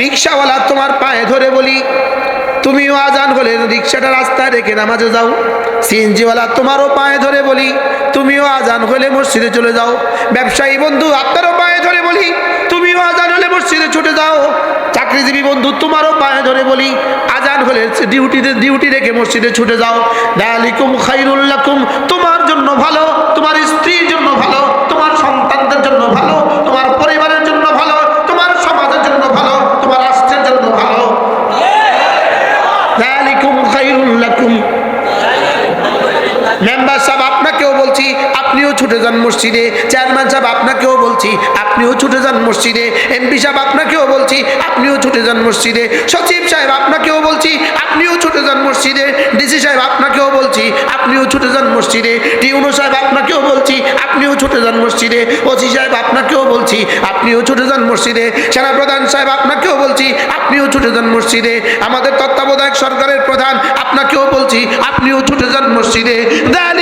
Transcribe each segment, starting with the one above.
রিক্সাওয়ালা তোমার পায়ে ধরে বলি, তুমিও আজান হলে রিক্সাটা রাস্তায় রেখে নামাজে যাও। সিএনজিওয়ালা তোমারও পায়ে ধরে বলি, তুমিও আজান হলে মসজিদে চলে যাও। ব্যবসায়ী বন্ধু, আপনারও পায়ে ধরে বলি, তুমিও আজান হলে মসজিদে ছুটে যাও। চাকরিজীবী বন্ধু, তোমারও পায়ে ধরে বলি, আজান হলে ডিউটিতে ডিউটি রেখে মসজিদে ছুটে যাও। দালিকুম খাইরুল্লাকুম তোমার জন্য ভালো, তোমার স্ত্রীর জন্য ভালো তোমার সন্তানদের জন্য ভালো তোমার পরিবারের জন্য ভালো তোমার সমাজের জন্য ভালো তোমার রাষ্ট্রের জন্য ভালো দালিকুম খাইরুল্লাকুম মেম্বার সাহেব আপনাকেও বলছি আপনিও ছুটে যান মসজিদে। চেয়ারম্যান সাহেব, আপনাকেও বলছি, আপনিও ছুটে যান মসজিদে। এমপি সাহেব, আপনাকেও বলছি, আপনিও ছুটে যান মসজিদে। সচিব সাহেব, আপনাকেও বলছি, আপনিও ছুটে যান মসজিদে। ডিসি সাহেব, আপনাকেও বলছি, আপনিও ছুটে যান মসজিদে। টিউনো সাহেব, আপনাকেও বলছি, আপনিও ছুটে যান মসজিদে। ওসি সাহেব, আপনাকেও বলছি, আপনিও ছুটে যান মসজিদে। সেনাপ্রধান সাহেব, আপনাকেও বলছি, আপনিও ছুটে যান মসজিদে। আমাদের তত্ত্বাবধায়ক সরকারের প্রধান, আপনাকেও বলছি, আপনিও ছুটে যান মসজিদে। দালিকুম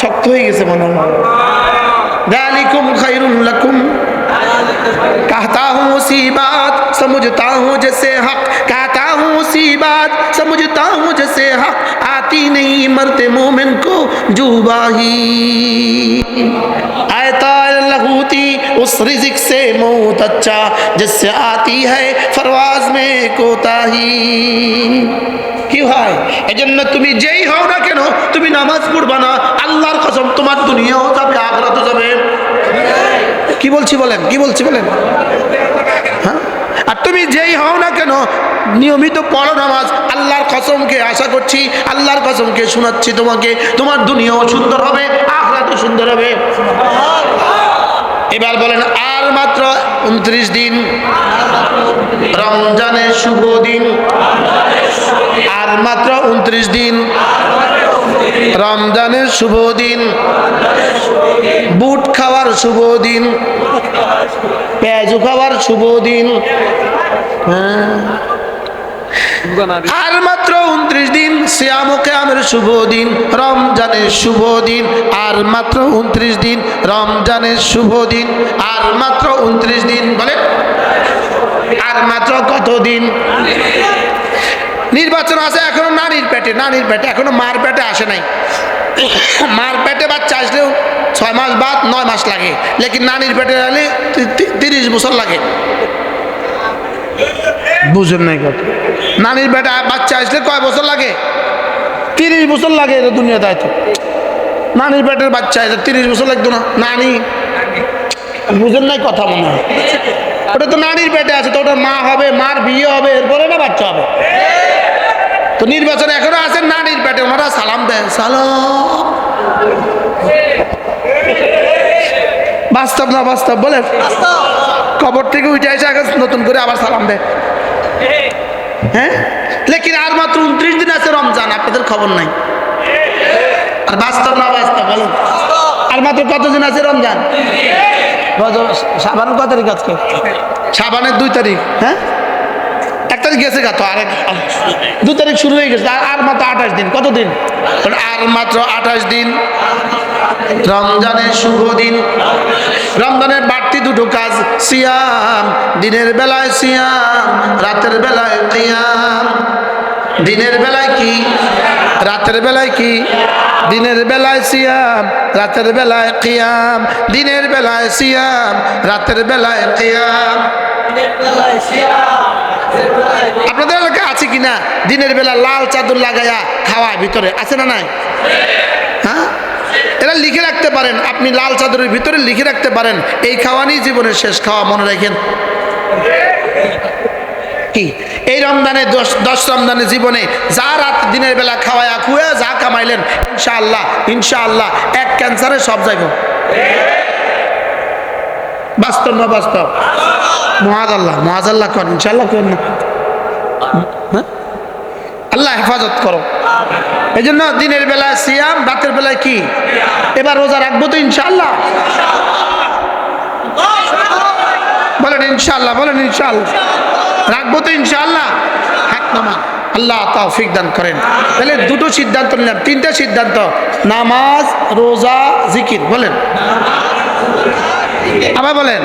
শক্ত হয়ে গেছে মনে হয় দালিকুম খাইরুল লাকুম कहता हूँ उसी बात समझता हूँ जैसे हक कहता हूँ उसी बात समझता हूँ जैसे हक आती नहीं मरते मोमिन को जुबाही आयता लहूती उस रिजिक से मौत अच्छा जिससे आती है फरवाज में कोताही কি হয়? এজন্য তুমি যেই হও না কেন, তুমি নামাজ পড়বা না। আল্লাহর কসম, তোমার দুনিয়াও যাবে, আখরাতও যাবে। কি বলছি বলেন, কি বলছি বলেন? হ্যাঁ? আর তুমি যেই হও না কেন, নিয়মিত পড়ো নামাজ। আল্লাহর কসমকে আশা করছি, আল্লাহর কসমকে শোনাচ্ছি তোমাকে। তোমার দুনিয়াও সুন্দর হবে, আখরাতও সুন্দর হবে। এবার বলেন, আর মাত্র উনত্রিশ দিন। রমজানের শুভ দিন। আর মাত্র উনত্রিশ দিন। রমজানের শুভ দিন। বুট খাওয়ার শুভ দিন। পেঁয়াজু খাওয়ার শুভ দিন। হ্যাঁ। আর মাত্র উনত্রিশ দিন শ্যাম কেয়ামের শুভ দিন, রমজানের শুভ দিন। আর মাত্র উনত্রিশ দিন রমজানের শুভ দিন। আর মাত্র উনত্রিশ দিন বলে, আর মাত্র কত দিন? নির্বাচন আছে এখনও নানির পেটে নানির পেটে, এখনও মার পেটে আসে নাই। মার পেটে বাচ্চা আসলেও ছয় মাস বাদ, নয় মাস লাগে। লেকিন নানির পেটে তি- তিরিশ বছর লাগে। বুঝেন নাই কথা। নানির বেটা বাচ্চা আসলে কয় বছর লাগে? তিরিশ বছর লাগে এটা দুনিয়া দায়িত্ব নানির পেটের বাচ্চা আসলে তিরিশ বছর লাগতো না। নানি বুঝেন নাই কথা মনে হয়। ওটা তো নানির পেটে আছে তো ওটা মা হবে মার বিয়ে হবে এরপরে না বাচ্চা হবে? তো নির্বাচন এখনও আছে নানির পেটে ওনারা সালাম দেন। সালাম। বাস্তব না বাস্তব বলেন? কবর থেকে উঠে এসে আগে নতুন করে আবার সালাম দেয় হ্যাঁ? লেকিন আর মাত্র উনত্রিশ দিন আছে রমজান আপনাদের খবর নাই। আর বাস্তব না বাস্তব বলেন। আর মাত্র কতদিন আছে রমজান? সাবান সাবানের কত তারিখ আজকে? সাবানের দুই তারিখ। হ্যাঁ? এক তারিখ গেছে গা তো আরেক দু তারিখ শুরু হয়ে গেছে আর- আর মাত্র আঠাশ দিন কত দিন আর মাত্র আঠাশ দিন। রমজানের শুভ দিন। রমজানের বাড়তি দুটো কাজ সিয়াম। দিনের বেলায় সিয়াম রাতের বেলায় কিয়াম। দিনের বেলায় কি? রাতের বেলায় কি? দিনের বেলায় সিয়াম রাতের বেলায় কিয়াম। দিনের বেলায় সিয়াম রাতের বেলায় কিয়াম। আপনাদের এলাকায় আছে কিনা? দিনের বেলা লাল চাদর লাগাইয়া খাওয়ায় ভিতরে। আছে না নাই? হ্যাঁ? এরা লিখে রাখতে পারেন। আপনি লাল চাদরের ভিতরে লিখে রাখতে পারেন। এই খাওয়ানি জীবনের শেষ খাওয়া মনে রাখেন। কি? এই রমদানে দশ দশ রমজানের জীবনে যা রাত দিনের বেলা খাওয়ায়া খুয়ে যা কামাইলেন, ইনশাআল্লাহ ইনশাআল্লাহ, এক ক্যান্সারে সব যাইব। বাস্তব না বাস্তব? মহাজ আল্লাহ মহাজ আল্লাহ কর ইনশাল্লাহ কর না। হ্যাঁ? আল্লাহ হেফাজত করো। এই জন্য দিনের বেলায় সিয়াম, রাতের বেলায় কি? এবার রোজা রাখব তো ইনশাল্লাহ বলেন ইনশাল্লাহ বলেন ইনশাআল্লাহ। রাখব তো ইনশাআল্লাহ। হাত নামান। আল্লাহ তৌফিক দান করেন। তাহলে দুটো সিদ্ধান্ত নিলাম, তিনটা সিদ্ধান্ত, নামাজ, রোজা, জিকির, বলেন। আবার বলেন।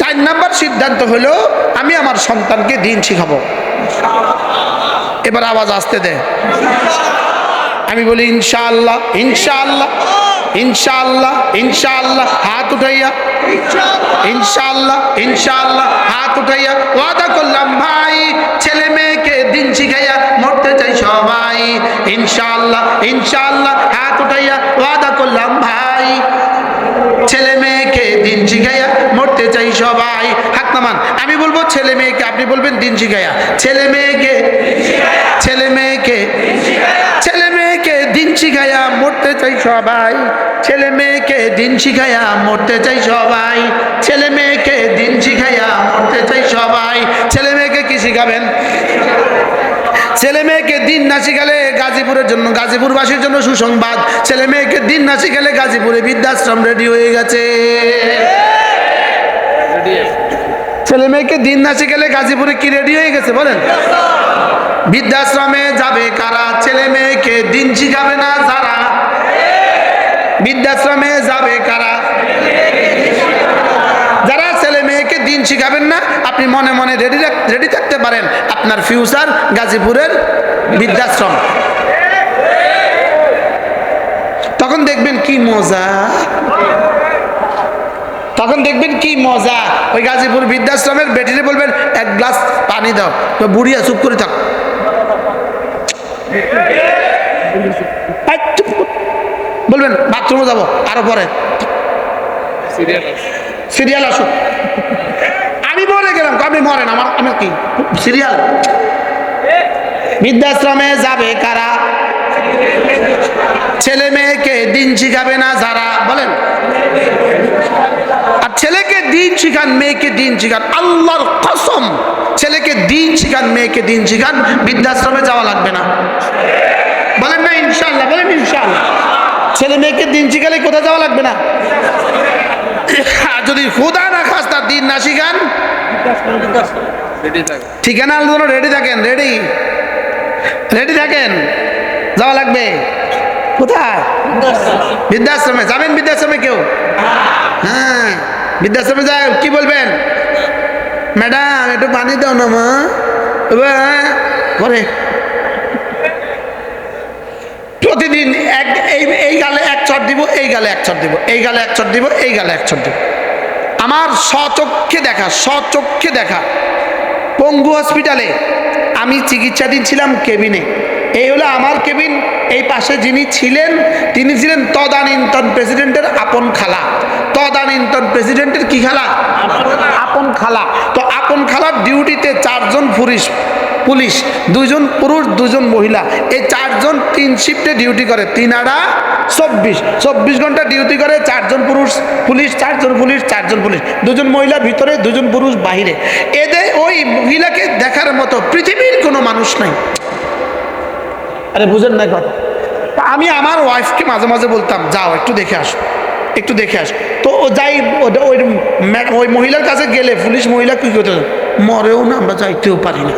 চার নাম্বার সিদ্ধান্ত হলো, আমি আমার সন্তানকে দিন শিখাবো। এবার আওয়াজ আসতে দে। আমি বলি, ইনশাআল্লাহ ইনশাআল্লাহ ইনশাআল্লাহ ইনশাআল্লাহ, হাত উঠাইয়া। ইনশাআল্লাহ ইনশাআল্লাহ, হাত উঠাইয়া। ওয়াদা করলাম, ভাই, ছেলে মেয়েকে দিন শিখাইয়া মরতে চাই সবাই। ইনশাআল্লাহ ইনশাআল্লাহ, হাত উঠাইয়া ওয়াদা করলাম, ভাই। ছেলে মেয়েকে দিন শিখাইয়া মরতে চাই সবাই। হাত নামান। আমি বলব, ছেলে মেয়েকে আপনি বলবেন দিন শিখাইয়া। ছেলে মেয়েকে ছেলে মেয়েকে ছেলে মেয়েকে দিন শিখাইয়া মরতে চাই সবাই। ছেলে মেয়েকে দিন শিখাইয়া মরতে চাই সবাই। ছেলে মেয়েকে দিন শিখাইয়া মরতে চাই সবাই। ছেলে মেয়েকে কি শিখাবেন? ছেলে মেয়েকে দিন না শিখালে গাজীপুরের জন্য, গাজীপুরবাসীর জন্য সুসংবাদ। ছেলে মেয়েকে দিন না শিখালে গাজীপুরে বৃদ্ধাশ্রম রেডি হয়ে গেছে। ছেলে মেয়েকে দিন না শিখালে গাজীপুরে কি রেডি হয়ে গেছে বলেন? বৃদ্ধাশ্রমে যাবে কারা? ছেলে মেয়েকে দিন শিখাবে না যারা? বৃদ্ধাশ্রমে যাবে কারা? যারা ছেলে মেয়েকে দিন শিখাবেন না আপনি মনে মনে রেডি রেডি থাকতে পারেন আপনার ফিউচার গাজীপুরের বৃদ্ধাশ্রম। তখন দেখবেন কি মজা। তখন দেখবেন কি মজা। ওই গাজীপুর বৃদ্ধাশ্রমের বেটিরে বলবেন এক গ্লাস পানি দাও। তো বুড়িয়া চুপ করে থাক। বলবেন বাথরুমে যাব আরও পরে। সিরিয়াল আসুক। আমি মরে গেলাম, আপনি মরেন, আমার আমার কি? সিরিয়াল বৃদ্ধাশ্রমে যাবে কারা? ছেলে মেয়েকে দিন শিখাবে না যারা? বলেন। আর ছেলেকে দিন শিখান, মেয়েকে দিন শিখান। আল্লাহর কসম, ছেলেকে দিন শিখান, মেয়েকে দিন শিখান, বৃদ্ধাশ্রমে যাওয়া লাগবে না। বলেন না ইনশাল্লাহ বলেন ইনশাল্লাহ ছেলে মেয়েকে দিন শিখালে কোথায় যাওয়া লাগবে না? যদি খুদা দিন না শিখান ঠিকানা আলোচনা রেডি থাকেন রেডি রেডি থাকেন? যাওয়া লাগবে। বৃদ্ধাশ্রমে। যাবেন বৃদ্ধাশ্রমে কেউ? হ্যাঁ বৃদ্ধাশ্রমে কি বলবেন? ম্যাডাম করে প্রতিদিন এক, এই এই গালে এক চট দিব, এই গালে এক চট দিব, এই গালে এক চট দিব, এই গালে এক চট দিব। আমার স্বচক্ষে দেখা স্বচক্ষে দেখা। পঙ্গু হসপিটালে আমি চিকিৎসাধীন ছিলাম কেবিনে। এই হলো আমার কেবিন এই পাশে যিনি ছিলেন তিনি ছিলেন তদানীন্তন প্রেসিডেন্টের আপন খালা। তদানীন্তন প্রেসিডেন্টের কি খালা? আপন খালা। তো আপন খালার ডিউটিতে চারজন পুলিশ পুলিশ দুজন পুরুষ দুজন মহিলা। এই চারজন তিন শিফটে ডিউটি করে, তিন আড়া চব্বিশ। চব্বিশ ঘণ্টা ডিউটি করে, চারজন পুরুষ, পুলিশ, চারজন পুলিশ চারজন পুলিশ। দুজন মহিলা ভিতরে, দুজন পুরুষ বাহিরে। এদের ওই মহিলাকে দেখার মতো পৃথিবীর কোনো মানুষ নাই। আরে বুঝেন না কথা আমি আমার ওয়াইফকে মাঝে মাঝে বলতাম, যাও, একটু দেখে আসো, একটু দেখে আস। তো ও যাই ওই ওই মহিলার কাছে গেলে পুলিশ মহিলা কী করতে মরেও না, আমরা যাইতেও পারি না।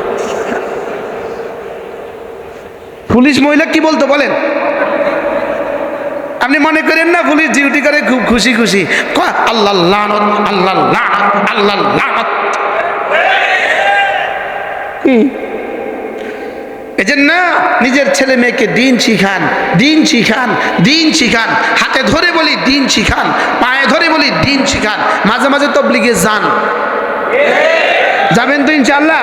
পুলিশ মহিলা কি বলতো বলেন? আপনি মনে করেন না পুলিশ ডিউটি করে খুব খুশি খুশি? আল্লাহ আল্লাহ আল্লাহ কি এজন্য নিজের ছেলে মেয়েকে দিন শিখান দিন শিখান দিন শিখান। হাতে ধরে বলি দিন শিখান, পায়ে ধরে বলি দিন শিখান। মাঝে মাঝে তবলিগে যান। যাবেন তো ইনশাল্লাহ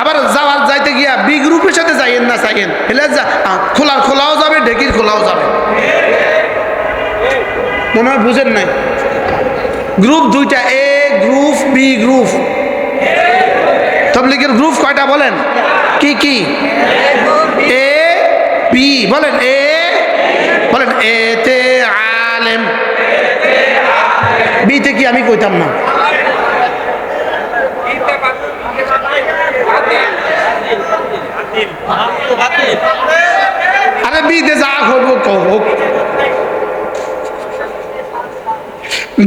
আবার যাওয়ার যাইতে গিয়া বি গ্রুপের সাথে যাইয়েন না চাইয়েন হেলে খোলার খোলাও যাবে, ঢেকির খোলাও যাবে। মনে হয় বুঝেন নাই? গ্রুপ দুইটা, এ গ্রুপ, বি গ্রুপ। তবলিগের গ্রুপ কয়টা বলেন? কি কি? A, B. বলেন, এ বলেন, এ তে আলেম। বিতে কি আমি কইতাম না? আরে বিতে যা করব হোক।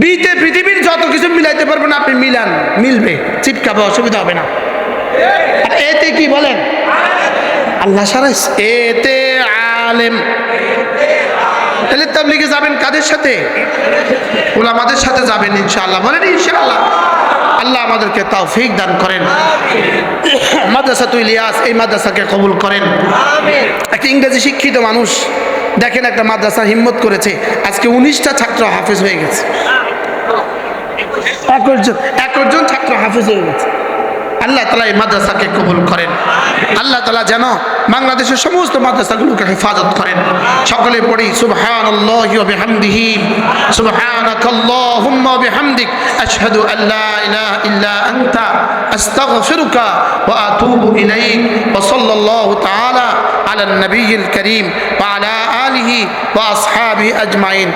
বিতে পৃথিবীর যত কিছু মিলাইতে পারবেন, আপনি মিলান, মিলবে। চিপকাবে, অসুবিধা হবে না। আর এতে কি বলেন? আল্লাহ সারাইস এতে আলেম। তাহলে তাবলিগে যাবেন কাদের সাথে? ওলামাদের সাথে যাবেন ইনশাআল্লাহ। বলেন ইনশাআল্লাহ। আল্লাহ আমাদেরকে তৌফিক দান করেন। মাদ্রাসা তুই ইলিয়াস এই মাদ্রাসাকে কবুল করেন। একটা ইংরেজি শিক্ষিত মানুষ দেখেন একটা মাদ্রাসা হিম্মত করেছে। আজকে উনিশটা ছাত্র হাফেজ হয়ে গেছে। একজন একজন ছাত্র হাফেজ হয়ে গেছে। আল্লাহ তালা এই মাদ্রাসাকে কবুল করেন। আল্লাহ তালা যেন বাংলাদেশের সমস্ত মাদ্রাসাগুলোকে হেফাজত করেন। সকলে পড়ি সুবহান বিহামদিহি সুবহানাক আল্লাহুম্মা বিহামদিক, আশহাদু আল্লা ইলাহা ইল্লা আনতা, আস্তাগফিরুকা ওয়া আতুবু ইলাইক, ওয়া সাল্লাল্লাহু তাআলা আলা নবিয়িল করিম, ওয়া আলা আলিহি ওয়া আসহাবিহি আজমাইন।